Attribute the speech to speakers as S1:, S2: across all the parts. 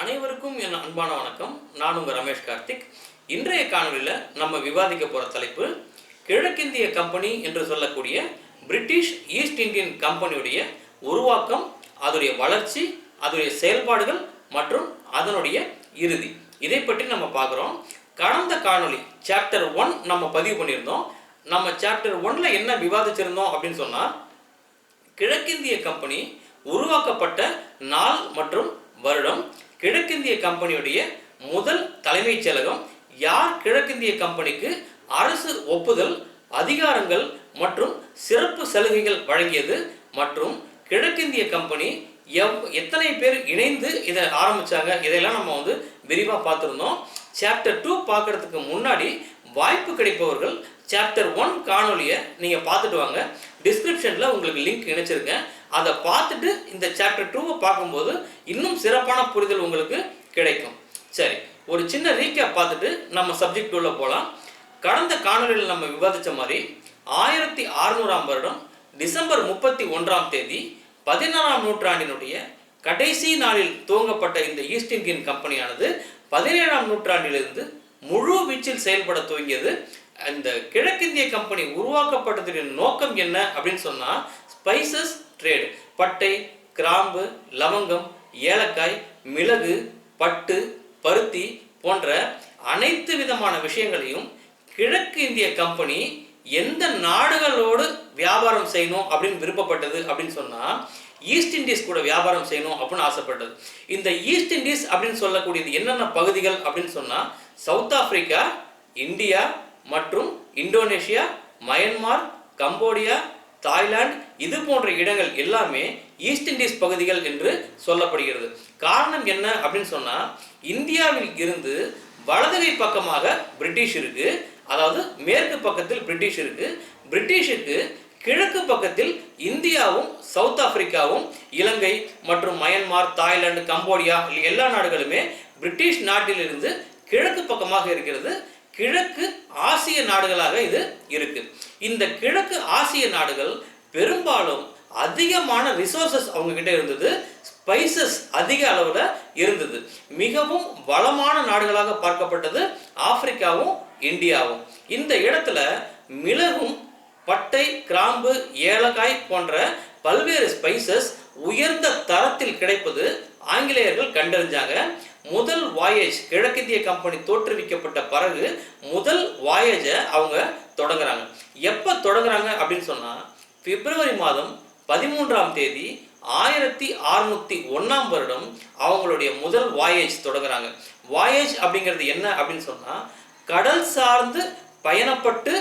S1: அனைவருக்கும் என் அன்பான வணக்கம். நான் உங்கள் ரமேஷ் கார்த்திக். இன்றைய காணொலியில் நம்ம விவாதிக்க போகிற தலைப்பு கிழக்கிந்திய கம்பெனி என்று சொல்லக்கூடிய பிரிட்டிஷ் ஈஸ்ட் இந்தியன் கம்பெனியுடைய உருவாக்கம் அதோடைய வளர்ச்சி அதோடைய செயல்பாடுகள் மற்றும் அதனுடைய இறுதி. இதை பற்றி நம்ம பார்க்குறோம். கடந்த காணொளி சாப்டர் ஒன் நம்ம பதிவு பண்ணியிருந்தோம். நம்ம சாப்டர் ஒன்ல என்ன விவாதிச்சிருந்தோம் அப்படின்னு சொன்னால் கிழக்கிந்திய கம்பெனி உருவாக்கப்பட்ட நாள் மற்றும் வருடம் கிழக்கிந்திய கம்பெனியுடைய முதல் தலைமைச் செயலகம் யார் கிழக்கிந்திய கம்பெனிக்கு அரசு ஒப்புதல் அதிகாரங்கள் மற்றும் சிறப்பு சலுகைகள் வழங்கியது மற்றும் கிழக்கிந்திய கம்பெனி எவ் எத்தனை பேர் இணைந்து இதை ஆரம்பித்தாங்க இதையெல்லாம் நம்ம வந்து விரிவாக பார்த்துருந்தோம். சாப்டர் டூ பார்க்கறதுக்கு முன்னாடி வாய்ப்பு கிடைப்பவர்கள் சாப்டர் ஒன் காணொலியை நீங்கள் பார்த்துட்டு வாங்க. டிஸ்கிரிப்ஷனில் உங்களுக்கு லிங்க் இணைச்சிருக்கேன். அதை பார்த்துட்டு இந்த சாப்டர் டூவை பார்க்கும்போது இன்னும் சிறப்பான புரிதல் உங்களுக்கு கிடைக்கும். சரி ஒரு சின்ன ரீகேப் பார்த்துட்டு நம்ம சப்ஜெக்ட் உள்ள போகலாம் கடந்த காணொலியில் நம்ம விவாதித்த மாதிரி ஆயிரத்தி அறுநூறாம் வருடம் டிசம்பர் முப்பத்தி ஒன்றாம் தேதி பதினாறாம் நூற்றாண்டினுடைய கடைசி நாளில் துவங்கப்பட்ட இந்த ஈஸ்ட் இந்தியன் கம்பெனியானது பதினேழாம் நூற்றாண்டிலிருந்து முழு வீச்சில் செயல்பட துவங்கியது. இந்த கிழக்கிந்திய கம்பெனி உருவாக்கப்பட்டதுடைய நோக்கம் என்ன அப்படின்னு சொன்னால் ஸ்பைசஸ் ட்ரேடு பட்டை கிராம்பு லவங்கம் ஏலக்காய் மிளகு பட்டு பருத்தி போன்ற அனைத்து விதமான விஷயங்களையும் கிழக்கு இந்திய கம்பெனி எந்த நாடுகளோடு வியாபாரம் செய்யணும் அப்படின்னு விருப்பப்பட்டது அப்படின்னு சொன்னா ஈஸ்ட் இண்டீஸ் கூட வியாபாரம் செய்யணும் அப்படின்னு ஆசைப்பட்டது. இந்த ஈஸ்ட் இண்டீஸ் அப்படின்னு சொல்லக்கூடியது என்னென்ன பகுதிகள் அப்படின்னு சொன்னா சவுத் ஆப்பிரிக்கா இந்தியா மற்றும் இந்தோனேஷியா மயன்மார் கம்போடியா தாய்லாந்து இது போன்ற இடங்கள் எல்லாமே ஈஸ்ட் இண்டீஸ் பகுதிகள் என்று சொல்லப்படுகிறது. காரணம் என்ன அப்படின்னு சொன்னால் இந்தியாவில் இருந்து வலதுகை பக்கமாக பிரிட்டிஷ் இருக்கு. அதாவது மேற்கு பக்கத்தில் பிரிட்டிஷ் இருக்கு. பிரிட்டிஷுக்கு கிழக்கு பக்கத்தில் இந்தியாவும் சவுத் ஆப்பிரிக்காவும் இலங்கை மற்றும் மயன்மார் தாய்லாந்து கம்போடியா எல்லா நாடுகளுமே பிரிட்டிஷ் நாட்டிலிருந்து கிழக்கு பக்கமாக இருக்கிறது. கிழக்கு ஆசிய நாடுகளாக இது இருக்கு. இந்த கிழக்கு ஆசிய நாடுகள் பெரும்பாலும் அதிகமான ரிசோர்சஸ் அவங்க கிட்ட இருந்தது. ஸ்பைசஸ் அதிக அளவில் இருந்தது. மிகவும் வளமான நாடுகளாக பார்க்கப்பட்டது ஆப்பிரிக்காவும் இந்தியாவும். இந்த இடத்துல மிளகும் பட்டை கிராம்பு ஏலக்காய் போன்ற பல்வேறு ஸ்பைசஸ் உயர்ந்த தரத்தில் கிடைப்பது ஆங்கிலேயர்கள் கண்டறிஞ்சாங்க. முதல் வாயேஜ் கிழக்கிந்திய கம்பெனி தோற்றுவிக்கப்பட்ட பிறகு முதல் வாயேஜை அவங்க தொடங்குறாங்க. எப்போ தொடங்குறாங்க அப்படின்னு சொன்னால் பிப்ரவரி மாதம் பதிமூன்றாம் தேதி ஆயிரத்தி அறுநூத்தி ஒன்றாம் வருடம் அவங்களுடைய முதல் வாயேஜ் தொடங்குறாங்க. வாயேஜ் அப்படிங்கிறது என்ன அப்படின்னு சொன்னால் கடல் சார்ந்து பயணப்பட்டு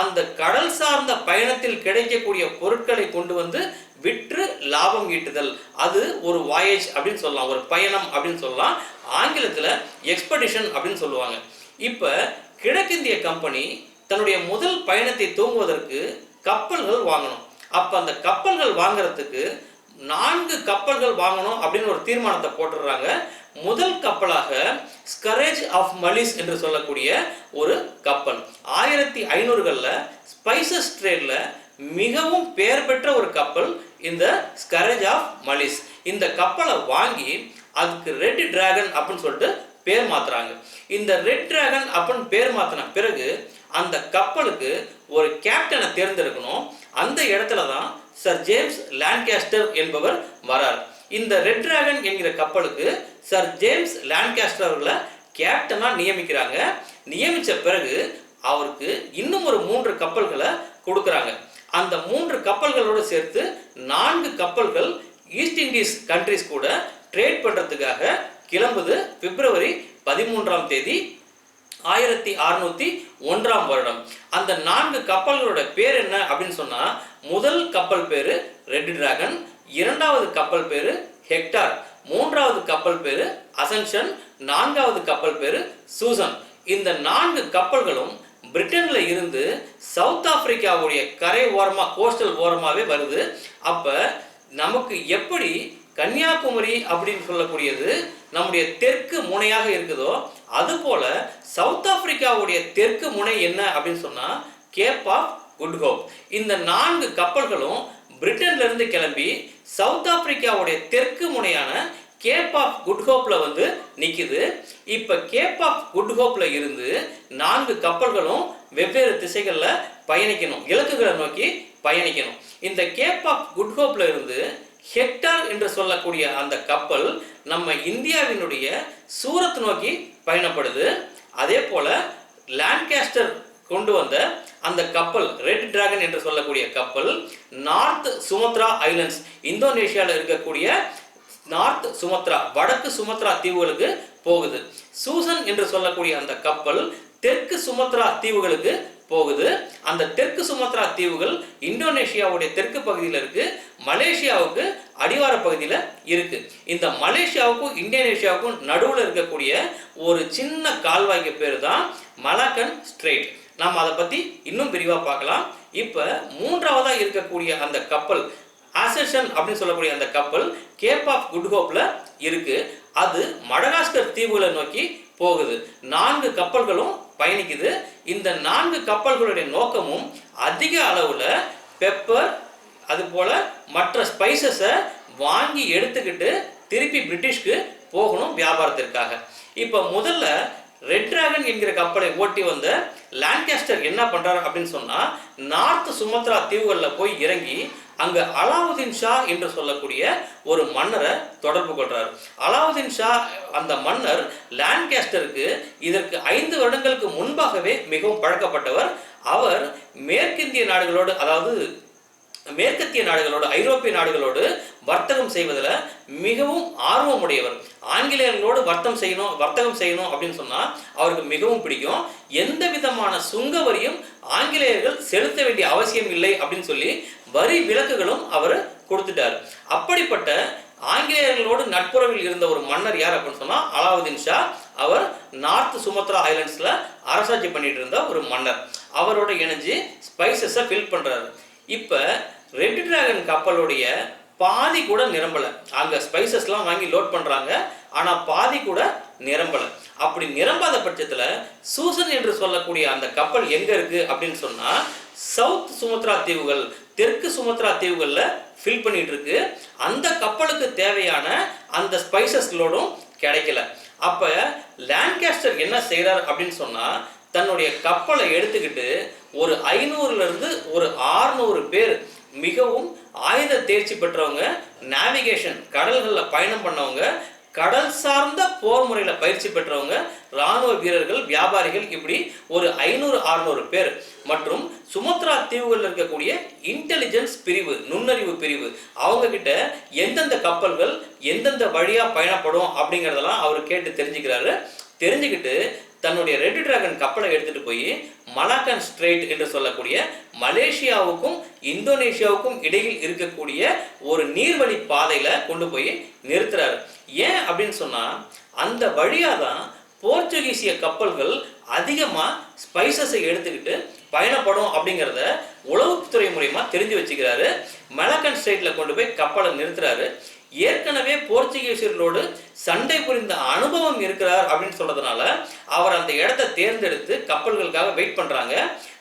S1: அந்த கடல் சார்ந்த பயணத்தில் கிடைக்கக்கூடிய பொருட்களை கொண்டு வந்து விற்று லாபம் ஈட்டுதல். அது ஒரு வாயேஜ் அப்படின்னு சொல்லலாம் ஒரு பயணம் அப்படின்னு சொல்லலாம். ஆங்கிலத்தில் எக்ஸ்படிஷன் அப்படின்னு சொல்லுவாங்க. இப்போ கிழக்கிந்திய கம்பெனி தன்னுடைய முதல் பயணத்தை தூங்குவதற்கு கப்பல்கள் வாங்கணும். அப்போ அந்த கப்பல்கள் வாங்குறதுக்கு நான்கு கப்பல்கள் வாங்கணும் அப்படின்னு ஒரு தீர்மானத்தை போட்டுடுறாங்க. முதல் கப்பலாக ஸ்கரேஜ் ஆஃப் மலிஸ் என்று சொல்லக்கூடிய ஒரு கப்பல். ஆயிரத்தி ஐநூறுகளில் ஸ்பைசஸ் ட்ரேடில் மிகவும் பெயர் பெற்ற ஒரு கப்பல் இந்த ஸ்கரேஜ் ஆஃப் மலிஸ் இந்த கப்பலை வாங்கி அதுக்கு ரெட் டிராகன் அப்படின்னு சொல்லிட்டு பேர் மாத்துறாங்க. இந்த ரெட் டிராகன் அப்படின்னு பேர் மாத்தின பிறகு அந்த கப்பலுக்கு ஒரு கேப்டனை தேர்ந்தெடுக்கணும். அந்த இடத்துல தான் சர் ஜேம்ஸ் லேண்ட்காஸ்டர் என்பவர் வரார். இந்த ரெட் டிராகன் என்கிற கப்பலுக்கு சர் ஜேம்ஸ் லேண்ட்காஸ்டர் அவர்களை கேப்டனாக நியமிக்கிறாங்க. நியமித்த பிறகு அவருக்கு இன்னும் ஒரு மூன்று கப்பல்களை கொடுக்குறாங்க. அந்த மூன்று கப்பல்களோடு சேர்த்து நான்கு கப்பல்கள் ஈஸ்ட் இண்டீஸ் கண்ட்ரிஸ் கூட ட்ரேட் பண்ணுறதுக்காக கிளம்புது பிப்ரவரி பதிமூன்றாம் தேதி ஆயிரத்தி அறுநூத்தி ஒன்றாம் வருடம். அந்த நான்கு கப்பல்களோட பேர் என்ன அப்படின்னு சொன்னா முதல் கப்பல் பேரு ரெட் டிராகன் இரண்டாவது கப்பல் பேரு ஹெக்டார் மூன்றாவது கப்பல் பேரு அசன்ஷன் நான்காவது கப்பல் பேரு சூசன். இந்த நான்கு கப்பல்களும் பிரிட்டனில் இருந்து சவுத் ஆப்பிரிக்காவுடைய கரை ஓரமாக கோஸ்டல் ஓரமாகவே வருது. அப்போ நமக்கு எப்படி கன்னியாகுமரி அப்படின்னு சொல்லக்கூடியது நம்முடைய தெற்கு முனையாக இருக்குதோ அதுபோல சவுத் ஆப்பிரிக்காவுடைய தெற்கு முனை என்ன அப்படின்னு சொன்னால் கேப் ஆஃப் குட் ஹோப் இந்த நான்கு கப்பல்களும் பிரிட்டன்லேருந்து கிளம்பி சவுத் ஆப்பிரிக்காவுடைய தெற்கு முனையான கேப் ஆஃப் குட் ஹோப்பில் வந்து நிற்கிது இப்போ கேப் ஆஃப் குட் ஹோப்பில் இருந்து நான்கு கப்பல்களும் வெவ்வேறு திசைகளில் பயணிக்கணும். இலக்குகளை நோக்கி பயணிக்கணும். இந்த கேப் ஆஃப் குட் ஹோப்பில் இருந்து ஹெக்டார் என்று சொல்லக்கூடிய அந்த கப்பல் நம்ம இந்தியாவினுடைய சூரத் நோக்கி பயணப்படுது. அதே போல லேண்ட்காஸ்டர் கொண்டு வந்த அந்த கப்பல் ரெட் டிராகன் என்று சொல்லக்கூடிய கப்பல் நார்த் சுமத்ரா ஐலண்ட்ஸ் இந்தோனேஷியாவில் இருக்கக்கூடிய நார்த் சுமத்ரா வடக்கு சுமத்ரா தீவுகளுக்கு போகுது. சூசன் என்று சொல்லக்கூடிய அந்த கப்பல் தெற்கு சுமத்ரா தீவுகளுக்கு போகுது. அந்த தெற்கு சுமத்ரா தீவுகள் இந்தோனேஷியாவுடைய தெற்கு பகுதியில் இருக்கு மலேசியாவுக்கு அடிவார பகுதியில் இருக்கு. இந்த மலேசியாவுக்கும் இந்தோனேஷியாவுக்கும் நடுவில் இருக்கக்கூடிய ஒரு சின்ன கால்வாய்க்கு பேர் தான் மலாக்கன் ஸ்ட்ரெயிட் நாம் அதை பற்றி இன்னும் விரிவாக பார்க்கலாம். இப்போ மூன்றாவதாக இருக்கக்கூடிய அந்த கப்பல் ஆசெஷன் அப்படின்னு சொல்லக்கூடிய அந்த கப்பல் கேப் ஆஃப் குட் ஹோப்ல இருக்கு. அது மடகாஸ்கர் தீவுகளை நோக்கி போகுது. நான்கு கப்பல்களும் பயணிக்குது. இந்த நான்கு கப்பல்களுடைய நோக்கமும் அதிக அளவுல பெப்பர் அது போல மற்ற ஸ்பைசஸை வாங்கி எடுத்துக்கிட்டு திருப்பி பிரிட்டிஷ்க்கு போகணும் வியாபாரத்திற்காக. இப்போ முதல்ல ரெட் டிராகன் என்கிற கப்பலை ஓட்டி வந்த லான்காஸ்டர் என்ன பண்றாரு அப்படின்னு சொன்னா நார்த் சுமத்ரா தீவுகளில் போய் இறங்கி அங்க அலாவுதீன் ஷா என்று சொல்லக்கூடிய ஒரு மன்னரை தொடர்பு கொள்றார். அலாவுதீன் ஷா அந்த மன்னர் லேண்ட்கேஸ்டருக்கு இதற்கு ஐந்து வருடங்களுக்கு முன்பாகவே மிகவும் பழக்கப்பட்டவர். அவர் மேற்கிந்திய நாடுகளோடு அதாவது மேற்கத்திய நாடுகளோடு ஐரோப்பிய நாடுகளோடு வர்த்தகம் செய்வதில் மிகவும் ஆர்வம் உடையவர் ஆங்கிலேயர்களோடு வர்த்தம் செய்யணும் வர்த்தகம் செய்யணும் அப்படின்னு சொன்னால் அவருக்கு மிகவும் பிடிக்கும். எந்த விதமான சுங்க வரியும் ஆங்கிலேயர்கள் செலுத்த வேண்டிய அவசியம் இல்லை அப்படின்னு சொல்லி வரி விலக்குகளும் அவர் கொடுத்துட்டார். அப்படிப்பட்ட ஆங்கிலேயர்களோடு நட்புறவில் இருந்த ஒரு மன்னர் யார் அப்படின்னு சொன்னால் அலாவுதீன் ஷா. அவர் நார்த் சுமத்ரா ஐலண்ட்ஸில் அரசாட்சி பண்ணிட்டு இருந்த ஒரு மன்னர். அவரோட இணைஞ்சு ஸ்பைசஸை ஃபில் பண்ணுறாரு இப்போ ரெட் டிராகன் கப்பலுடைய பாதி கூட நிரம்பலை. அங்கே ஸ்பைசஸ்லாம் வாங்கி லோட் பண்ணுறாங்க ஆனால் பாதி கூட நிரம்பலை. அப்படி நிரம்பாத பட்சத்தில் சூசன் என்று சொல்லக்கூடிய அந்த கப்பல் எங்கே இருக்குது அப்படின்னு சொன்னால் சவுத் சுமத்ரா தீவுகள் தெற்கு சுமத்ரா தீவுகளில் ஃபில் பண்ணிட்டு இருக்கு. அந்த கப்பலுக்கு தேவையான அந்த ஸ்பைசஸ் லோடும் கிடைக்கல. அப்போ லேண்ட்காஸ்டர் என்ன செய்கிறார் அப்படின்னு சொன்னால் தன்னுடைய கப்பலை எடுத்துக்கிட்டு ஒரு ஐநூறுலேருந்து ஒரு ஆறுநூறு பேர் மிகவும் ஆயுத தேர்ச்சி பெற்றவங்க நேவிகேஷன் கடல்களில் பயணம் பண்ணவங்க கடல் சார்ந்த போர் முறையில் பயிற்சி பெற்றவங்க ராணுவ வீரர்கள் வியாபாரிகள் இப்படி ஒரு ஐநூறு அறுநூறு பேர். மற்றும் சுமத்ரா தீவுகளில் இருக்கக்கூடிய இன்டெலிஜென்ஸ் பிரிவு நுண்ணறிவு பிரிவு அவங்க கிட்ட எந்தெந்த கப்பல்கள் எந்தெந்த வழியாக பயணப்படும் அப்படிங்கிறதெல்லாம் அவர் கேட்டு தெரிஞ்சுக்கிறாரு. தெரிஞ்சுக்கிட்டு தன்னுடைய ரெட் டிராகன் கப்பலை எடுத்துட்டு போய் மலாக்கன் ஸ்ட்ரெயிட் என்று சொல்லக்கூடிய மலேசியாவுக்கும் இந்தோனேஷியாவுக்கும் இடையில் இருக்கக்கூடிய ஒரு நீர்வழி பாதையில கொண்டு போய் நிறுத்துறாரு. ஏன் அப்படின்னு சொன்னா அந்த வழியா தான் போர்ச்சுகீசிய கப்பல்கள் அதிகமா ஸ்பைசஸை எடுத்துக்கிட்டு பயணப்படும் அப்படிங்கிறத உளவுத்துறை மூலயமா தெரிஞ்சு வச்சுக்கிறாரு. மலக்கன் ஸ்ட்ரெயிட்ல கொண்டு போய் கப்பலை நிறுத்துறாரு. ஏற்கனவே போர்ச்சுகீசியர்களோடு சண்டை புரிந்த அனுபவம் இருக்கிறார் அப்படின்னு சொல்றதுனால அவர் அந்த இடத்தை தேர்ந்தெடுத்து கப்பல்களுக்காக வெயிட் பண்றாங்க.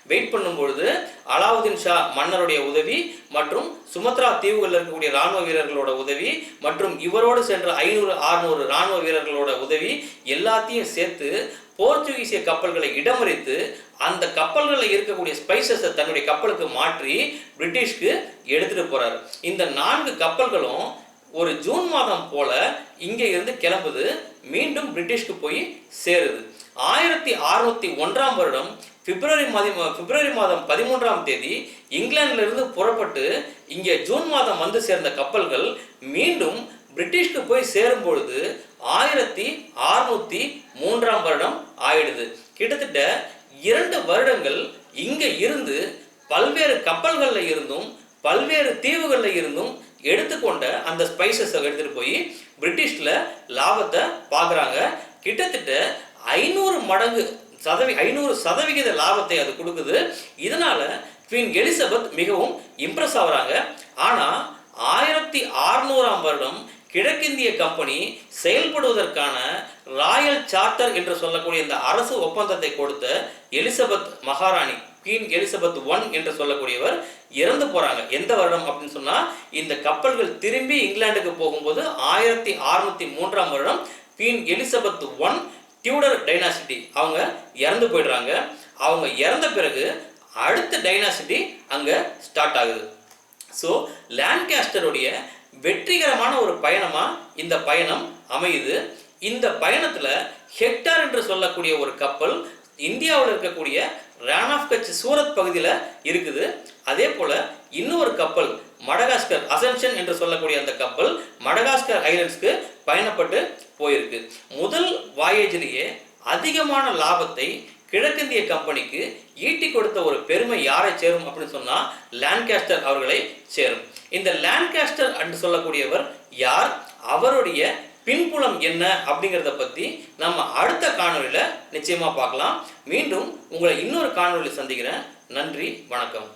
S1: வெயிட் பண்ணும்பொழுது அலாவுதீன் ஷா மன்னருடைய உதவி மற்றும் சுமத்ரா தீவுகளில் இருக்கக்கூடிய ராணுவ வீரர்களோட உதவி மற்றும் இவரோடு சென்ற ஐநூறு ஆறுநூறு ராணுவ வீரர்களோட உதவி எல்லாத்தையும் சேர்த்து போர்ச்சுகீசிய கப்பல்களை இடமறித்து அந்த கப்பல்களில் இருக்கக்கூடிய ஸ்பைசஸை தன்னுடைய கப்பலுக்கு மாற்றி பிரிட்டிஷ்க்கு எடுத்துட்டு போறாரு. இந்த நான்கு கப்பல்களும் ஒரு ஜூன் மாதம் போல இங்கே இருந்து கிளம்புது மீண்டும் பிரிட்டிஷ்க்கு போய் சேருது. ஆயிரத்தி அறுநூத்தி ஒன்றாம் வருடம் பிப்ரவரி மாதம் பிப்ரவரி மாதம் பதிமூன்றாம் தேதி இங்கிலாந்திலிருந்து புறப்பட்டு இங்கே ஜூன் மாதம் வந்து சேர்ந்த கப்பல்கள் மீண்டும் பிரிட்டிஷ்க்கு போய் சேரும் பொழுது ஆயிரத்தி அறுநூத்தி மூன்றாம் வருடம் ஆயிடுது. கிட்டத்தட்ட இரண்டு வருடங்கள் இங்கே இருந்து பல்வேறு கப்பல்களில் இருந்தும் பல்வேறு தீவுகளில் இருந்தும் எடுத்துக்கொண்ட அந்த ஸ்பைசஸை எடுத்துகிட்டு போய் பிரிட்டிஷில் லாபத்தை பார்க்குறாங்க கிட்டத்தட்ட ஐநூறு மடங்கு சதவி ஐநூறு சதவிகித லாபத்தை அது கொடுக்குது. இதனால் குவீன் எலிசபெத் மிகவும் இம்ப்ரெஸ் ஆகுறாங்க. ஆனால் ஆயிரத்தி அறுநூறாம் வருடம் கிழக்கிந்திய கம்பெனி செயல்படுவதற்கான ராயல் சார்ட்டர் என்று சொல்லக்கூடிய இந்த அரசு ஒப்பந்தத்தை கொடுத்த எலிசபெத் மகாராணி. குவீன் எலிசபெத் ஒன் என்று சொல்லக்கூடியவர் இறந்து போறாங்க. எந்த வருடம் அப்படின்னு சொன்னா இந்த கப்பல்கள் திரும்பி இங்கிலாந்துக்கு போகும்போது ஆயிரத்தி அறுநூத்தி மூன்றாம் வருடம் Queen Elizabeth one Tudor dynasty அவங்க இறந்து போயிடுறாங்க. அவங்க இறந்த பிறகு அடுத்த டைனாசிட்டி அங்க ஸ்டார்ட் ஆகுது. ஸோ லேண்ட்காஸ்டருடைய வெற்றிகரமான ஒரு பயணமா இந்த பயணம் அமையுது. இந்த பயணத்துல ஹெக்டார் என்று சொல்லக்கூடிய ஒரு கப்பல் இந்தியாவில் இருக்கக்கூடிய ரான் ஆஃப் கட்ச் சூரத் பகுதியில் இருக்குது. அதே போல இன்னொரு கப்பல் மடகாஸ்கர் அசென்ஷன் என்று சொல்லக்கூடிய அந்த கப்பல் மடகாஸ்கர் ஐலண்ட்ஸ்க்கு பயணப்பட்டு போயிருக்கு. முதல் வாயேஜிலேயே அதிகமான லாபத்தை கிழக்கிந்திய கம்பெனிக்கு ஈட்டி கொடுத்த ஒரு பெருமை யாரை சேரும் அப்படின்னு சொன்னா லேண்ட்காஸ்டர் அவர்களை சேரும். இந்த லேண்ட்காஸ்டர் என்று சொல்லக்கூடியவர் யார்? அவருடைய பின்புலம் என்ன அப்படிங்கிறத பற்றி நம்ம அடுத்த காணொலியில் நிச்சயமாக பார்க்கலாம். மீண்டும் உங்களை இன்னொரு காணொலியில் சந்திக்கிறேன். நன்றி வணக்கம்.